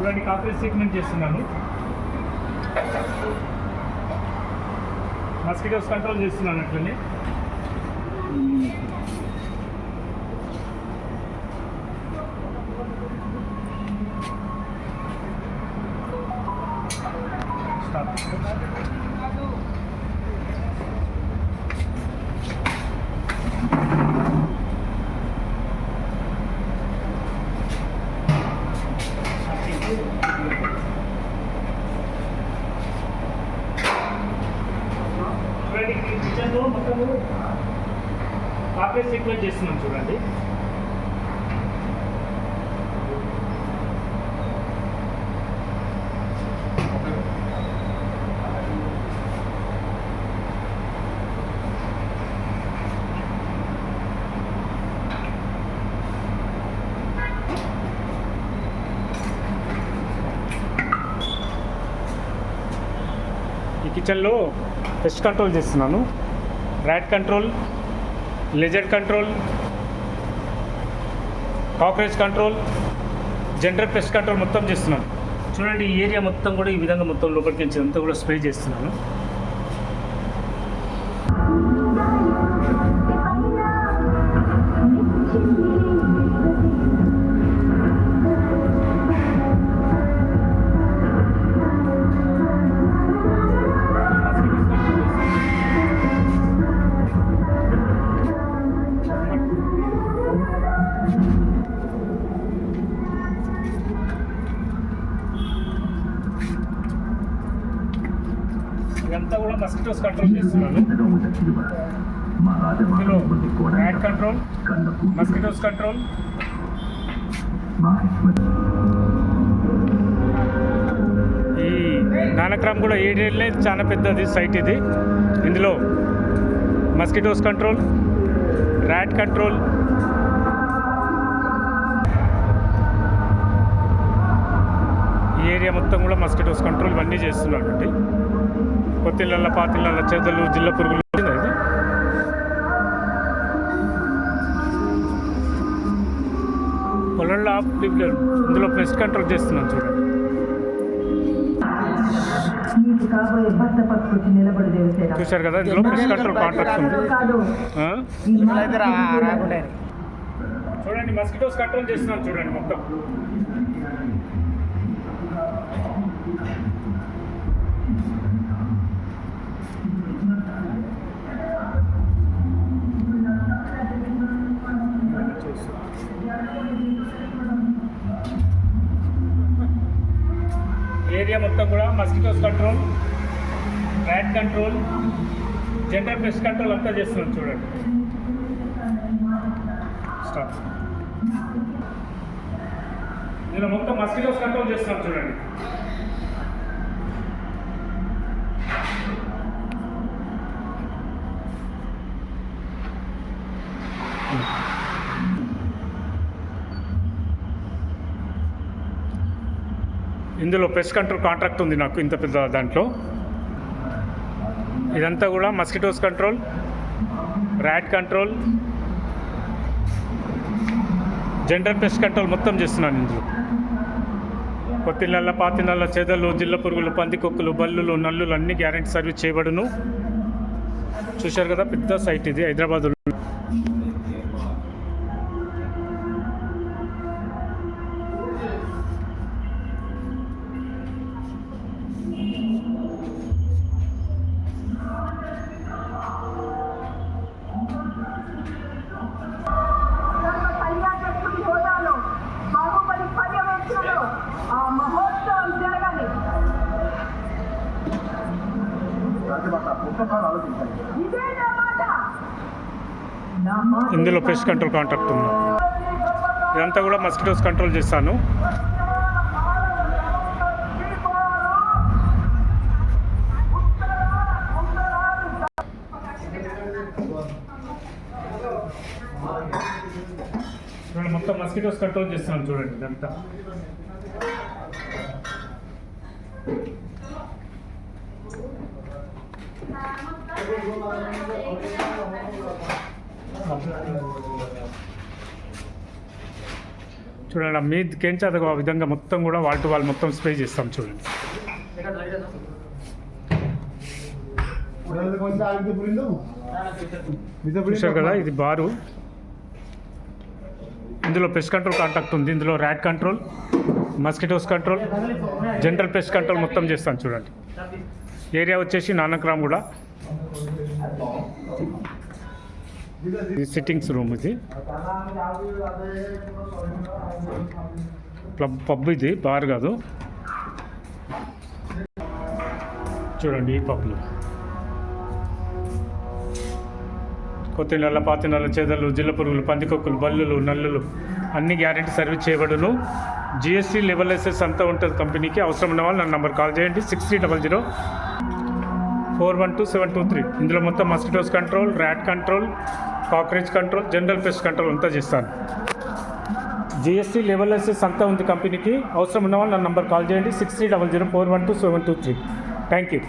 ఇలాంటి కాఫీ ట్రీట్మెంట్ చేస్తున్నాను. మస్కిటోస్ కంట్రోల్ చేస్తున్నాను అట్లనే. ఈ కిచెన్లో మొత్తము కాఫీ చేస్తున్నాం చూడండి. ఈ కిచెన్లో పెస్ట్ కంట్రోల్ చేస్తున్నాను. Rat control lizard control cockroach control general pest control మొత్తం చేస్తున్నాను. చూడండి ఈ ఏరియా మొత్తం కూడా ఈ విధంగా మొత్తం లోపలికి నుంచి అంతా కూడా స్ప్రే చేస్తున్నాను. మస్కిటోస్ కంట్రోల్ చేస్తున్నాను ఇందులో ర్యాట్ కంట్రోల్ మస్కిటోస్ కంట్రోల్ ఈ నానక్రామ్ కూడా ఏడేళ్ళే చాలా పెద్దది సైట్ ఇది. ఇందులో mosquitoes control rat control area మొత్తం కూడా మస్కిటోస్ కంట్రోల్ ఇవన్నీ చేస్తున్నాను అండి. కొత్తిళ్ళ పాతిళ్ళ చెదలు జిల్ల పురుగులు ఇది. పొలంలో ఇందులో పెస్ట్ కంట్రోల్ చేస్తున్నాను చూడండి. చూశారు కదా ఇందులో పెస్ట్ కంట్రోల్ కాంట్రాక్ట్ ఉంది. చూడండి మస్కిటోస్ కంట్రోల్ చేస్తున్నాను చూడండి మొత్తం. ఏరియా మొత్తం కూడా mosquitoes control rat control general pest control అంతా చేస్తున్నాం చూడండి. స్టాప్ నేను మొత్తం మస్కిటోస్ కంట్రోల్ చేస్తున్నాను చూడండి. ఇందులో పెస్ట్ కంట్రోల్ కాంట్రాక్ట్ ఉంది నాకు ఇంత పెద్ద దాంట్లో. ఇదంతా కూడా mosquitoes control rat control general pest control మొత్తం చేస్తున్నాను ఇందులో. కొత్తిళ్ళ పాతిళ్ళ చేదలు జిల్ల పురుగులు పందికొక్కులు బల్లులు నల్లులు అన్ని గ్యారెంటీ సర్వీస్ చేయబడును. చూశారు కదా పెద్ద సైట్ ఇది హైదరాబాద్లో. ఇందులో పెస్ట్ కంట్రోల్ కాంట్రాక్ట్ ఉంది. ఇదంతా కూడా మస్కిటోస్ కంట్రోల్ చేస్తాను. చూడండి మొత్తం మస్కిటోస్ కంట్రోల్ చేస్తున్నాను చూడండి ఇదంతా. చూడండి ఆ మీదకేంచి అది ఆ విధంగా మొత్తం కూడా వాల్ టు వాల్ మొత్తం స్ప్రే చేస్తాం చూడండి. చూసారు కదా ఇది బారు. ఇందులో పెస్ట్ కంట్రోల్ కాంటాక్ట్ ఉంది ఇందులో rat control mosquitoes control general pest control మొత్తం చేస్తాను చూడండి. ఏరియా వచ్చేసి నానక్రామ్ కూడా. సిట్టింగ్స్ రూమ్ ఇది. పబ్ ఇది బార్ కాదు. చూడండి ఈ పబ్లు. కొత్త నెల పాత నెలల చేదలు జిల్ల పురుగులు పందికొక్కులు బల్లులు నల్లులు అన్ని గ్యారెంటీ సర్వీస్ చేయబడును. జిఎస్టీ లెవెల్ ఎస్ఎస్ అంతా ఉంటుంది కంపెనీకి. అవసరం ఉన్న వాళ్ళు నా నంబర్ కాల్ చేయండి. Six three double zero. Four one two seven two three. ఇందులో మొత్తం mosquitoes control rat control cockroach control general pest control అంతా చేస్తాను. జిఎస్టీ లెవెల్ లైసెన్స్ అంతా ఉంది కంపెనీకి. అవసరం ఉన్న వాళ్ళు నా నంబర్ కాల్ చేయండి. Six three double zero four one two seven two three. Thank you